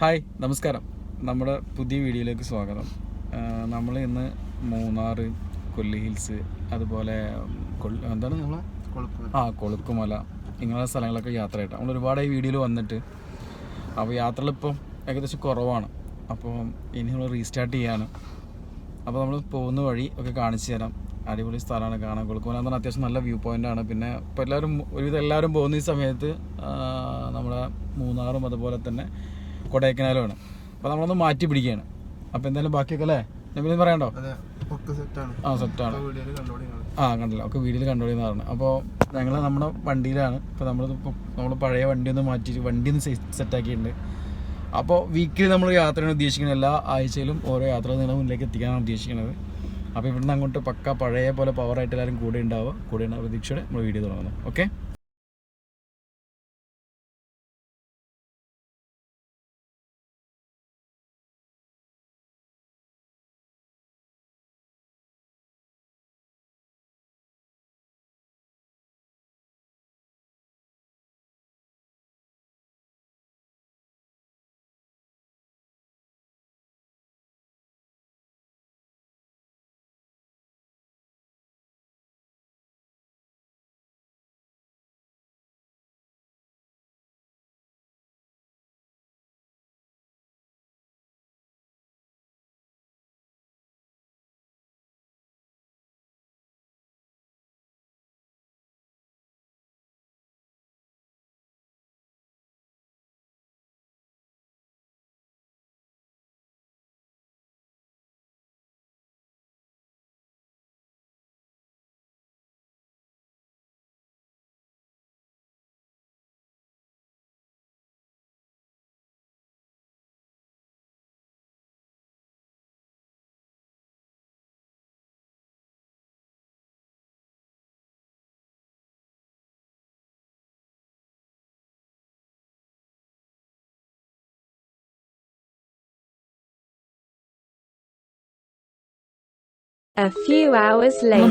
Hi നമസ്കാരം. നമ്മുടെ പുതിയ വീഡിയോയിലേക്ക് സ്വാഗതം. നമ്മൾ ഇന്ന് മൂന്നാർ കൊല്ലി ഹിൽസ് അതുപോലെ എന്താണ് നമ്മൾ ആ കൊളുക്കുമല. ഇങ്ങനെയുള്ള സ്ഥലങ്ങളൊക്കെ യാത്ര ആയിട്ട് നമ്മൾ ഒരുപാട് ഈ വീഡിയോയിൽ വന്നിട്ട് അപ്പോൾ യാത്രകളിപ്പം ഏകദേശം കുറവാണ്. അപ്പോൾ ഇനി നമ്മൾ റീസ്റ്റാർട്ട് ചെയ്യാണ് അപ്പോൾ നമ്മൾ പോകുന്ന വഴി ഒക്കെ കാണിച്ചു തരാം. അടിപൊളി സ്ഥലമാണ് കാണാൻ. കൊളുക്കുമല എന്ന് പറഞ്ഞാൽ അത്യാവശ്യം നല്ല വ്യൂ പോയിന്റ് ആണ്. പിന്നെ ഇപ്പോൾ എല്ലാവരും ഒരുവിധം എല്ലാവരും പോകുന്ന ഈ സമയത്ത് നമ്മുടെ മൂന്നാറും അതുപോലെ തന്നെ കൊടൈക്കനാലുമാണ് അപ്പോൾ നമ്മളൊന്ന് മാറ്റി പിടിക്കുകയാണ് അപ്പോൾ എന്തായാലും ബാക്കിയൊക്കെ അല്ലേ? എന്തെങ്കിലും പറയണ്ടോ? ആ സെറ്റാണ് ആ കണ്ടല്ലോ. ഒക്കെ വീട്ടിൽ കണ്ടുപിടിയെന്ന് പറഞ്ഞു. അപ്പോൾ ഞങ്ങൾ നമ്മുടെ വണ്ടിയിലാണ്. ഇപ്പോൾ നമ്മൾ നമ്മൾ പഴയ വണ്ടി ഒന്ന് മാറ്റി വണ്ടി ഒന്ന് സെറ്റാക്കിയിട്ടുണ്ട് അപ്പോൾ വീക്കിലി നമ്മൾ യാത്രയാണ് ഉദ്ദേശിക്കുന്നത്. എല്ലാ ആഴ്ചയിലും ഓരോ യാത്ര നിങ്ങളുടെ മുന്നിലേക്ക് എത്തിക്കാനാണ് ഉദ്ദേശിക്കുന്നത്. അപ്പോൾ ഇവിടുന്ന് അങ്ങോട്ട് പക്ക പഴയ പോലെ പവറായിട്ട് എല്ലാവരും കൂടെ ഉണ്ടാവുക. കൂടെ ഉണ്ടാവുക. പ്രതീക്ഷയോടെ നമ്മൾ വീഡിയോ തുടങ്ങുന്നു. ഓക്കെ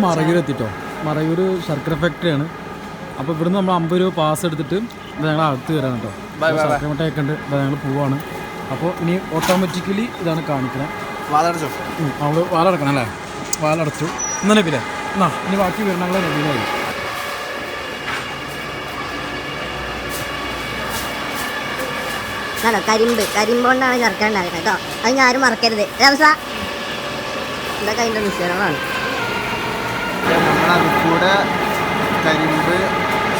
മറയൂർ എത്തിട്ടോ മറയൂർ ശർക്കര ഫാക്ടറിയാണ്. അപ്പോൾ ഇവിടുന്ന് നമ്മൾ അമ്പത് രൂപ പാസ് എടുത്തിട്ട് ഇത് ഞങ്ങൾ അകത്ത് വരാൻ കേട്ടോ. ശർക്കര മിഠായിയൊക്കെ ഉണ്ട്. ഇത് ഞങ്ങൾ പോവാണ്. അപ്പോൾ ഇനി ഓട്ടോമാറ്റിക്കലി ഇതാണ് കാണിക്കണം. അവൾ വാലടക്കണം അല്ലേ? വാലടച്ചു. ഇന്നലെ പിന്നെ എന്നാ ഇനി ബാക്കി വിവരണങ്ങളെ റെഡിയായി അതാണോ കരിമ്പ്. കരിമ്പ് കൊണ്ടാണ് ചേർക്കാൻ ഉണ്ടാക്കുന്നത് കേട്ടോ. അത് ഞാനും ആരും മറക്കരുത്. ഇതൊക്കെ അതിന്റെ നമ്മൾ അതിൽ കൂടെ കരിമ്പ്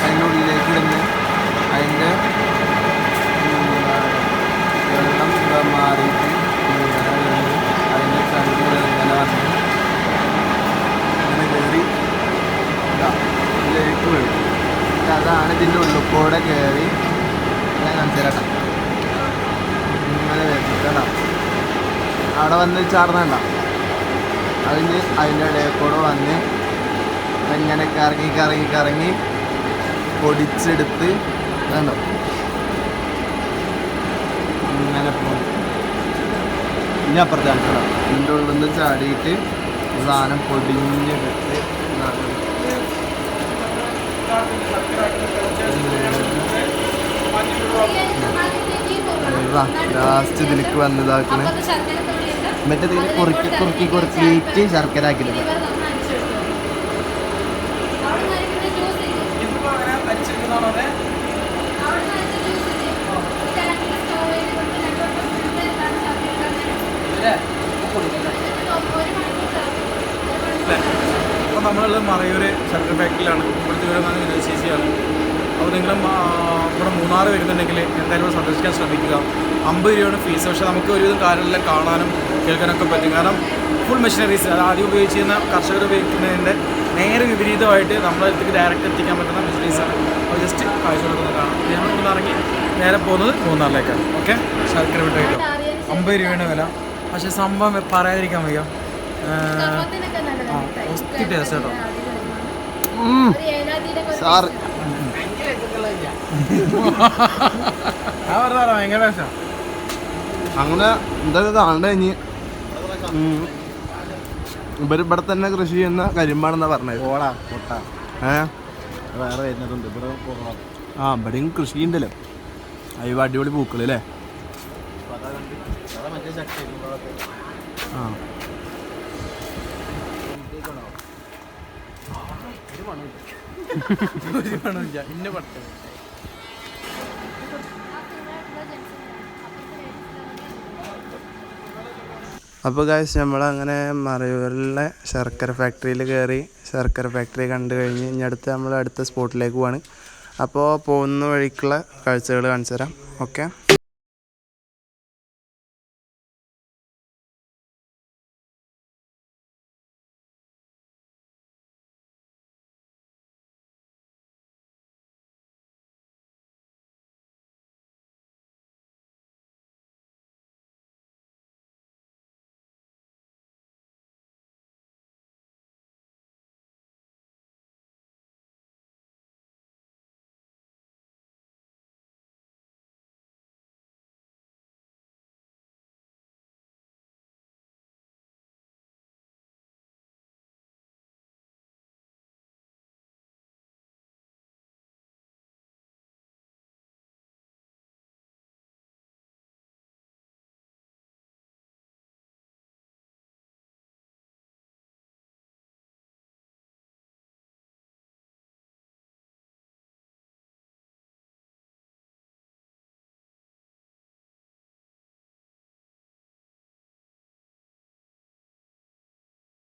അതിന്റെ ഉള്ളിലേക്ക് ഇടുന്നു. അതിന്റെ വെള്ളം മാറിയിട്ട്. അതിന്റെ കണ്ണ് ഇങ്ങനെ ഇങ്ങനെ കയറി ഇതാ ഇതിലേക്ക് വീഴും. അതാണ് ഇതിന്റെ ഉള്ളിൽ കയറി അവിടെ വന്ന് ചാടുന്നുണ്ടോ അതിന് അതിന്റെ ഇടയിൽ കൂടെ വന്ന് ഇങ്ങനെ കറങ്ങി കറങ്ങി കറങ്ങി പൊടിച്ചെടുത്ത് കണ്ടോ ഇങ്ങനെ പോകും ഇനി അപ്പുറത്താണ് കേട്ടോ ഇതിന്റെ ഉള്ളിൽ നിന്ന് ചാടിയിട്ട് സാധനം പൊടിഞ്ഞെടുത്ത് ലാസ്റ്റ് ഇതിലേക്ക് വന്നതാക്കണേ. മറ്റേ കുറുക്കി കുറുക്കി കുറുക്കിയിട്ട് ശർക്കര ആക്കിയില്ല അപ്പോൾ നമ്മളുള്ളത് മറയൂർ ശർക്കര ഫാക്ടറിയിലാണ് ഇവിടുത്തെ ഒരു നല്ല ചേച്ചിയാണ് അപ്പോൾ നിങ്ങളും ഇവിടെ മൂന്നാർ വരുന്നുണ്ടെങ്കിൽ എന്തായാലും ഇവിടെ സന്ദർശിക്കാൻ ശ്രമിക്കുക. അമ്പത് രൂപയാണ് ഫീസ് പക്ഷേ നമുക്ക് ഒരുവിധം കാര്യമെല്ലാം കാണാനും കേൾക്കാനൊക്കെ പറ്റും. കാരണം ഫുൾ മെഷീനറീസ് അത് ആദ്യം ഉപയോഗിച്ചിരുന്ന കർഷകർ ഉപയോഗിക്കുന്നതിന്റെ നേരെ വിപരീതമായിട്ട് നമ്മുടെ അടുത്തേക്ക് ഡയറക്റ്റ് എത്തിക്കാൻ പറ്റുന്ന മെഷീനറീസാണ് അപ്പോൾ ജസ്റ്റ് കാഴ്ച കൊടുക്കുന്നതാണ് കാണാം. ഞങ്ങൾ ഇവിടെ ഇറങ്ങി നേരെ പോകുന്നത് മൂന്നാറിലേക്കാണ്. ഓക്കെ? ശർക്കര വിട്ടായിട്ടോ അമ്പത് രൂപയാണ് വില. പക്ഷേ സംഭവം പറയാതിരിക്കാൻ വയ്യ. ആ ഒത്തിരി ടേസ്റ്റ് കേട്ടോ സാറ് ഭയങ്കര അങ്ങനെ ഇതൊക്കെ കാണണ്ട കഴിഞ്ഞ് ഇവർ ഇവിടെ തന്നെ കൃഷി ചെയ്യുന്ന കരിമ്പാണെന്നാ പറഞ്ഞത്. ഓടാ മുട്ട. ഏ? വേറെ വരുന്നതുണ്ട്. ഇവിടെ ആ ഇവിടെയും കൃഷി ഉണ്ടല്ലോ അയ്യോ അടിപൊളി പൂക്കളല്ലേ ആ. ആ ഇന്ന പടത്തെ അപ്പോൾ ഗായ്സ് നമ്മളങ്ങനെ മറയൂരിലെ ശർക്കര ഫാക്ടറിയിൽ കയറി ശർക്കര ഫാക്ടറി കണ്ടു കഴിഞ്ഞ് ഇനി അടുത്ത് നമ്മൾ അടുത്ത സ്പോട്ടിലേക്ക് പോവാണ്. അപ്പോൾ പോകുന്ന വഴിക്കുള്ള കാഴ്ചകൾ കാണിച്ചു തരാം ഓക്കെ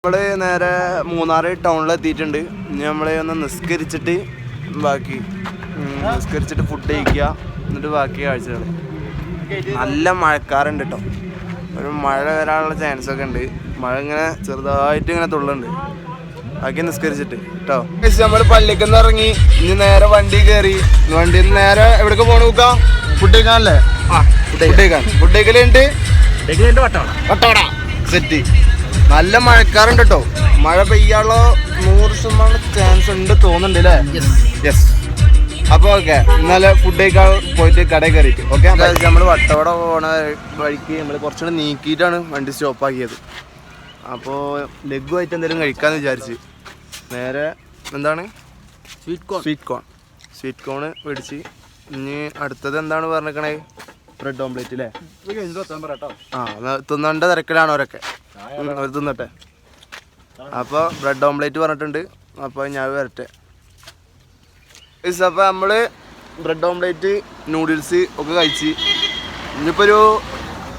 നമ്മൾ നേരെ മൂന്നാർ ടൗണിൽ എത്തിയിട്ടുണ്ട് ഇനി നമ്മളെ ഒന്ന് നിസ്കരിച്ചിട്ട് ബാക്കി നിസ്കരിച്ചിട്ട് ഫുഡ് കഴിക്കുക. എന്നിട്ട് ബാക്കി കാഴ്ചകൾ നല്ല മഴക്കാറുണ്ട് കേട്ടോ ഒരു മഴ വരാനുള്ള ചാൻസ് ഒക്കെ ഉണ്ട്. മഴ ഇങ്ങനെ ചെറുതായിട്ട് ഇങ്ങനെ തുള്ളുണ്ട്. ബാക്കി നിസ്കരിച്ചിട്ട് കേട്ടോ നമ്മൾ പള്ളിക്ക് നിന്ന് ഇറങ്ങി. ഇനി നേരെ വണ്ടി കയറി വണ്ടി നിന്ന് നേരെ എവിടേക്ക് പോണ നോക്കാം ഫുഡ് കഴിക്കാനല്ലേ? ഫുഡ് കഴിക്കാൻ ഫുഡ് കഴിക്കലുണ്ട് വട്ടവട. സെറ്റ് നല്ല മഴക്കാറുണ്ട് കേട്ടോ മഴ പെയ്യാനുള്ള നൂറ് ശതമാനം ചാൻസ് ഉണ്ട് തോന്നുന്നുണ്ട് അല്ലേ യെസ് അപ്പൊ ഓക്കെ ഇന്നലെ ഫുഡ് കഴിക്കാൻ പോയിട്ട് കടയിൽ കയറിയിട്ട് ഓക്കെ നമ്മൾ വട്ടവട പോണ വഴിക്ക് നമ്മൾ കുറച്ചുകൂടെ നീക്കിയിട്ടാണ് വണ്ടി സ്റ്റോപ്പ് ആക്കിയത്. അപ്പോൾ ലഘുവായിട്ട് എന്തെങ്കിലും കഴിക്കാന്ന് വിചാരിച്ച്. നേരെ എന്താണ്? Sweet corn sweet corn sweet corn മേടിച്ച്. ഇനി അടുത്തത് എന്താണ് പറഞ്ഞേക്കണേ? ബ്രെഡ് ഓംപ്ലേറ്റ് അല്ലേ ആ തിന്നണ്ട തിരക്കിലാണ് അവരൊക്കെ. അവർ തിന്നട്ടെ. അപ്പോൾ ബ്രെഡ് ഓംപ്ലേറ്റ് പറഞ്ഞിട്ടുണ്ട്. അപ്പോൾ ഞാൻ വരട്ടെ. അപ്പോൾ നമ്മൾ ബ്രെഡ് ഓംപ്ലേറ്റ് നൂഡിൽസ് ഒക്കെ കഴിച്ച്. ഇനിയിപ്പോൾ ഒരു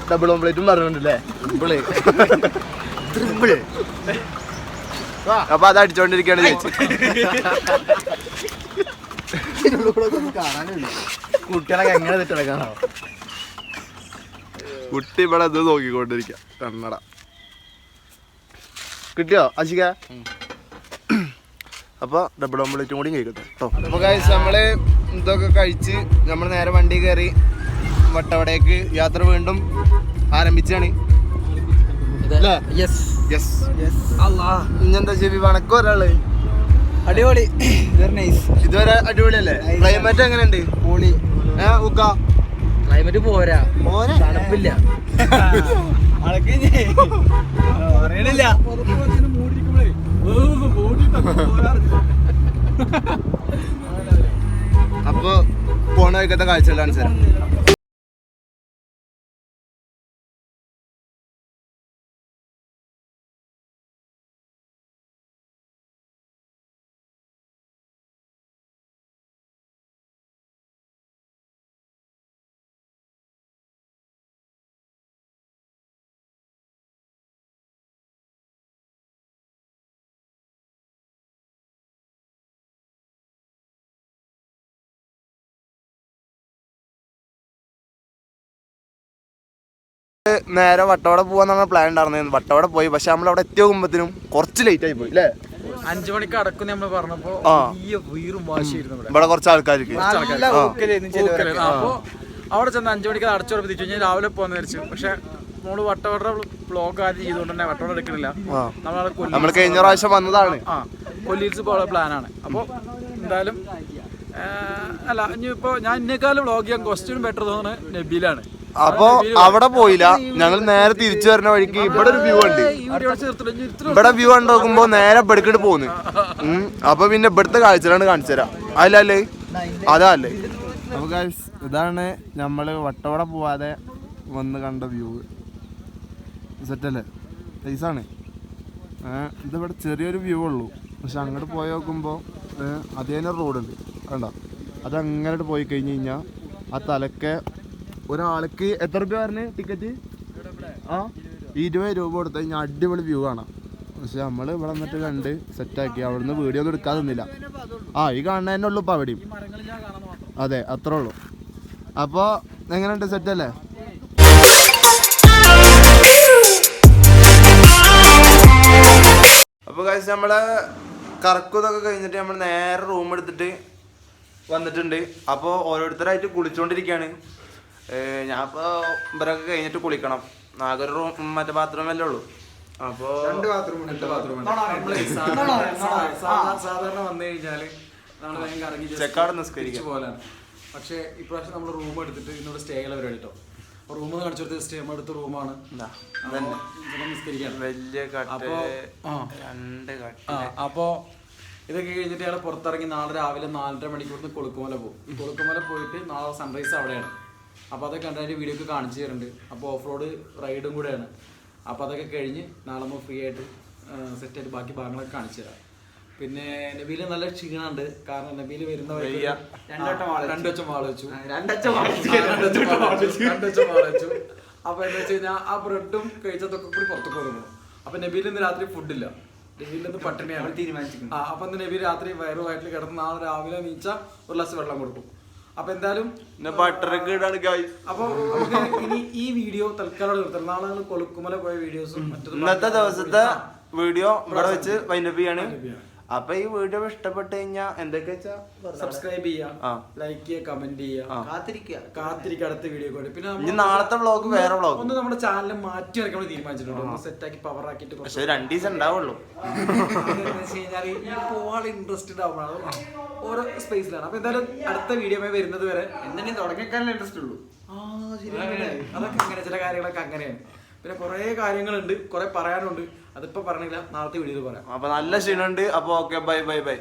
ഡബിൾ ഓംപ്ലേറ്റും പറഞ്ഞിട്ടുണ്ടല്ലേ? ട്രിപ്പിൾ ട്രിപ്പിൾ അപ്പോൾ അത് അടിച്ചോണ്ടിരിക്കുകയാണ് ചേച്ചി. കുട്ടികളൊക്കെ എങ്ങനെ തെറ്റിടക്കാണോ കുട്ടി ഇവിടെ ഇത് നോക്കിക്കൊണ്ടിരിക്കുക കണ്ണട. കിട്ടിയോ? അശിക? അപ്പൊ ഡബിൾ ഓംപ്ലേറ്റും കൂടി കഴിക്കട്ടെ. കേട്ടോ അപ്പൊ കഴിച്ച് നമ്മൾ ഇതൊക്കെ കഴിച്ച് നമ്മൾ നേരെ വണ്ടി കയറി വട്ടവടേക്ക് യാത്ര വീണ്ടും ആരംഭിച്ചാണ്. യെസ് ഇഞ്ഞെന്താ ചെവി വണക്കം ഒരാൾ? അടിപൊളി. ഇതുവരെ അടിപൊളിയല്ലേ? ക്ലൈമറ്റ് എങ്ങനെയുണ്ട്? പൊളി. ഏ ഉക്ക ക്ലൈമറ്റ് പോരാ. പോരാ? തണുപ്പില്ല. അപ്പൊ പോണ വഴിക്കത്തെ കാഴ്ചകളാണ് സാർ. നേരെ വട്ടവട പോവാന്നാണ് പ്ലാൻ ഉണ്ടായിരുന്നു വട്ടവട പോയി. പക്ഷെ നമ്മൾ അവിടെ എത്തിയ കുമ്പത്തിനും കുറച്ച് ലേറ്റ് ആയി പോയി അല്ലേ അഞ്ചു മണിക്ക് അടക്കുന്ന നമ്മൾ പറഞ്ഞപ്പോ ഇവിടെ. കുറച്ച് ആൾക്കാർക്ക്. അപ്പൊ അവിടെ ചെന്ന് അഞ്ചു മണിക്ക് അടച്ചു ഉറപ്പിച്ചു കഴിഞ്ഞാൽ രാവിലെ പോകാന്ന് വിചാരിച്ചു. പക്ഷെ നമ്മൾ വട്ടവട ബ്ലോഗ് ആദ്യം ചെയ്തുകൊണ്ട് തന്നെ വട്ടവട എടുക്കണില്ല. നമ്മൾ കഴിഞ്ഞ പ്രാവശ്യം വന്നതാണ്. കൊല്ലീസ് പോകാനുള്ള പ്ലാനാണ് അപ്പൊ എന്തായാലും അല്ല ഇനിയിപ്പോ ഞാൻ ഇന്നേക്കാളും വ്ളോഗ് ചെയ്യാൻ ക്വസ്റ്റ്യൻ ബെറ്റർ തോന്നുന്നത് നബീലാണ്. അപ്പൊ അവിടെ പോയില്ല. ഞങ്ങൾ നേരെ തിരിച്ചു വരുന്ന വഴിക്ക് ഇവിടെ ഒരു വ്യൂ ഉണ്ട് ഇവിടെ വ്യൂ കണ്ടു നോക്കുമ്പോ നേരെ ഇവിടേക്കിട്ട് പോന്ന്. അപ്പൊ പിന്നെ ഇവിടുത്തെ കാഴ്ചകളാണ് കാണിച്ചു തരാം. അല്ലല്ലേ അതാ അല്ലേ? അപ്പൊ ഇതാണ് നമ്മൾ വട്ടവട പോവാതെ വന്ന് കണ്ട വ്യൂ സെറ്റല്ലേ നൈസാണ് ഇതിവിടെ ചെറിയൊരു വ്യൂ ഉള്ളൂ. പക്ഷെ അങ്ങോട്ട് പോയി നോക്കുമ്പോൾ അതേ റോഡുണ്ട് കണ്ട? അത് അങ്ങനെ പോയി കഴിഞ്ഞു കഴിഞ്ഞാൽ ആ തലക്കെ ഒരാൾക്ക് എത്ര രൂപ പറഞ്ഞ് ടിക്കറ്റ് ആ? ഇരുപത് രൂപ കൊടുത്തു കഴിഞ്ഞാൽ അടിപൊളി വ്യൂ കാണാം. പക്ഷെ നമ്മൾ ഇവിടെ വന്നിട്ട് കണ്ട് സെറ്റാക്കി അവിടുന്ന് വീഡിയോ ഒന്നും എടുക്കാതെ നിന്നില്ല. ആ ഈ കാണുന്ന തന്നെ ഉള്ളൂ ഇപ്പം അവിടെയും. അതെ അത്രേ ഉള്ളൂ. അപ്പോൾ എങ്ങനെയുണ്ട് സെറ്റല്ലേ അപ്പോൾ കഴിച്ച് നമ്മൾ കറക്കുതൊക്കെ കഴിഞ്ഞിട്ട് നമ്മൾ നേരെ റൂം എടുത്തിട്ട് വന്നിട്ടുണ്ട്. അപ്പോൾ ഓരോരുത്തരായിട്ട് കുളിച്ചുകൊണ്ടിരിക്കുകയാണ് ഞാൻ ഇപ്പോൾ ഇവരൊക്കെ കഴിഞ്ഞിട്ട് കുളിക്കണം. ആകെ ഒരു റൂം മറ്റേ ബാത്റൂമല്ലേ ഉള്ളൂ. അപ്പോൾ രണ്ട് ബാത്റൂം രണ്ട് ബാത്റൂം സാധാരണ വന്നു കഴിഞ്ഞാൽ നമ്മൾ കറങ്ങി just ചെക്കാട് തിരിച്ച് പോലാണ്. പക്ഷേ ഇപ്രാവശ്യം നമ്മൾ റൂം എടുത്തിട്ട് ഇന്നോട് സ്റ്റേ ഉള്ള പരിപാടി കേട്ടോ റൂം കാണിച്ചു സ്റ്റേ എടുത്ത റൂമാണ് അപ്പോ രണ്ട് കട്ട്. അപ്പോൾ ഇതൊക്കെ കഴിഞ്ഞിട്ട് അയാൾ പുറത്തിറങ്ങി നാളെ രാവിലെ നാലര മണിക്കൂറിന് കൊളുക്കുമല പോകും. കൊളുക്കുമല പോയിട്ട് നാളെ സൺറൈസ് അവിടെയാണ്. അപ്പോൾ അതൊക്കെ കണ്ടായിട്ട് വീഡിയോ ഒക്കെ കാണിച്ചു തരുന്നുണ്ട് അപ്പോൾ ഓഫ് റോഡ് റൈഡും കൂടെയാണ്. അപ്പോൾ അതൊക്കെ കഴിഞ്ഞ് നാളെ നമ്മൾ ഫ്രീ ആയിട്ട് സെറ്റായിട്ട് ബാക്കി ഭാഗങ്ങളൊക്കെ കാണിച്ചു തരാം. പിന്നെ നബീൽ നല്ല ക്ഷീണമുണ്ട് കാരണം നബീൽ വരുന്ന വഴിക്ക് വാള വെച്ചു. രണ്ടച്ച വാള വെച്ചു. അപ്പൊ എന്താ വെച്ച് കഴിഞ്ഞാൽ ആ ബ്രെഡും കഴിച്ചതൊക്കെ കൂടി പുറത്തു പോകുന്നു അപ്പൊ നബീൽ ഇന്ന് രാത്രി ഫുഡില്ല നബീൽ ഇന്ന് പട്ടിണിയാണ്. തീരുമാനിച്ചു അപ്പൊ നബീൽ രാത്രി വയറു വയറ്റിൽ കിടന്ന് നാളെ രാവിലെ നീച്ച ഒരു ഗ്ലാസ് വെള്ളം കൊടുക്കും. അപ്പൊ എന്തായാലും. അപ്പൊ നമുക്ക് ഇനി ഈ വീഡിയോ തൽക്കാലം നിർത്തണം നാളെ ഞങ്ങൾ കൊളുക്കുമല പോയ വീഡിയോസും മറ്റൊരു ഇന്നത്തെ ദിവസത്തെ വീഡിയോ ഇവിടെ വെച്ച് വൈൻഡപ്പ് ചെയ്യാണ്. അപ്പൊ ഈ വീഡിയോ ഇഷ്ടപ്പെട്ട് കഴിഞ്ഞാൽ എന്തൊക്കെ സബ്സ്ക്രൈബ് ചെയ്യാം ആ. ലൈക്ക് ചെയ്യുക കമന്റ് ചെയ്യുക കാത്തിരിക്കുക. കാത്തിരിക്കുക അടുത്ത വീഡിയോ പിന്നെ നാളത്തെ വ്ളോഗ് വേറെ വ്ളോഗ് ഒന്ന് നമ്മുടെ ചാനൽ മാറ്റി വരയ്ക്കാൻ തീരുമാനിച്ചിട്ടുണ്ട്. ഒന്ന് സെറ്റ് ആക്കി പവർ ആക്കിട്ട് പക്ഷെ രണ്ട് ദിവസം ഉണ്ടാവുള്ളൂ. ഇൻട്രസ്റ്റഡ് ആവുമ്പോഴാണ് ഓരോ സ്പേസിലാണ് അപ്പൊ എന്തായാലും അടുത്ത വീഡിയോ വരുന്നത് വരെ എന്തെങ്കിലും തുടങ്ങിക്കാനുള്ള ഇൻട്രസ്റ്റ് ഉള്ളൂ. ആ ശരി അതൊക്കെ അങ്ങനെ ചില കാര്യങ്ങളൊക്കെ അങ്ങനെയാണ്. പിന്നെ കുറേ കാര്യങ്ങളുണ്ട് കുറെ പറയാനുണ്ട്. അതിപ്പോ പറഞ്ഞില്ല നാളത്തെ വീഡിയോയിൽ പറയാം. അപ്പൊ നല്ല ക്ഷീണുണ്ട് അപ്പൊ ഓക്കെ ബൈ ബൈ ബൈ